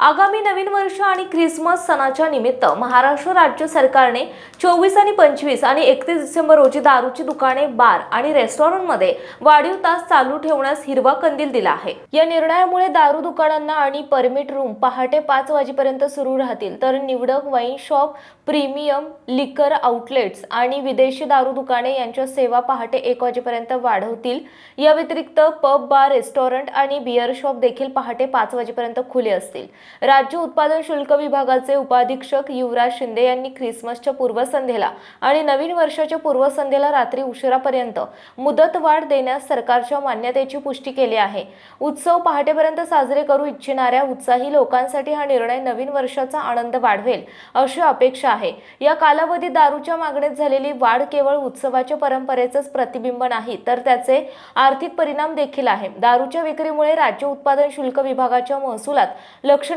आगामी नवीन वर्ष आणि ख्रिसमस सणाच्या निमित्त महाराष्ट्र राज्य सरकारने चोवीस आणि पंचवीस आणि एकतीस डिसेंबर रोजी दारूची दुकाने बार आणि रेस्टॉरंटमध्ये वाढीव तास चालू ठेवण्यास हिरवा कंदील दिला आहे. या निर्णयामुळे दारू दुकानांना आणि परमिट रूम पहाटे पाच वाजेपर्यंत सुरू राहतील. तर निवडक wine shop premium liquor outlets आणि विदेशी दारू दुकाने यांच्या सेवा पहाटे एक वाजेपर्यंत वाढवतील. या व्यतिरिक्त पब बार रेस्टॉरंट आणि बिअर शॉप देखील पहाटे पाच वाजेपर्यंत खुले असतील. राज्य उत्पादन शुल्क विभागाचे उपाधीक्षक युवराज शिंदे यांनी ख्रिसमसच्या पूर्वसंध्येला आणि नवीन वर्षाच्या पूर्वसंध्येला रात्री उशिरापर्यंत मुदतवाढ देण्यास सरकारच्या मान्यतेची पुष्टी केली आहे. उत्सव पहाटेपर्यंत साजरे करू इच्छिणाऱ्या उत्साही लोकांसाठी हा निर्णय नवीन वर्षाचा आनंद वाढवेल अशी अपेक्षा आहे. या कालावधीत दारूच्या मागणीत झालेली वाढ केवळ उत्सवाच्या परंपरेचंच प्रतिबिंब नाही तर त्याचे आर्थिक परिणाम देखील आहे. दारूच्या विक्रीमुळे राज्य उत्पादन शुल्क विभागाच्या महसुलात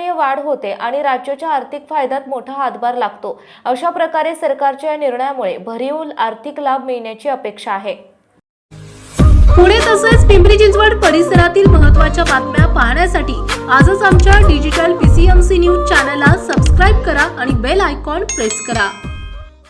लक्षणीय वाढ होते आणि राज्याच्या आर्थिक फायद्यात मोठा हातभार लागतो. अशा प्रकारे सरकारच्या या निर्णयामुळे भरीव आर्थिक लाभ मिळण्याची अपेक्षा आहे. पुणे तसेच पिंपरी चिंचवड परिसरातील महत्त्वाच्या बातम्या पाहण्यासाठी आजच आमच्या डिजिटल पीसीएमसी न्यूज चॅनलला सबस्क्राईब करा आणि बेल आयकॉन प्रेस करा.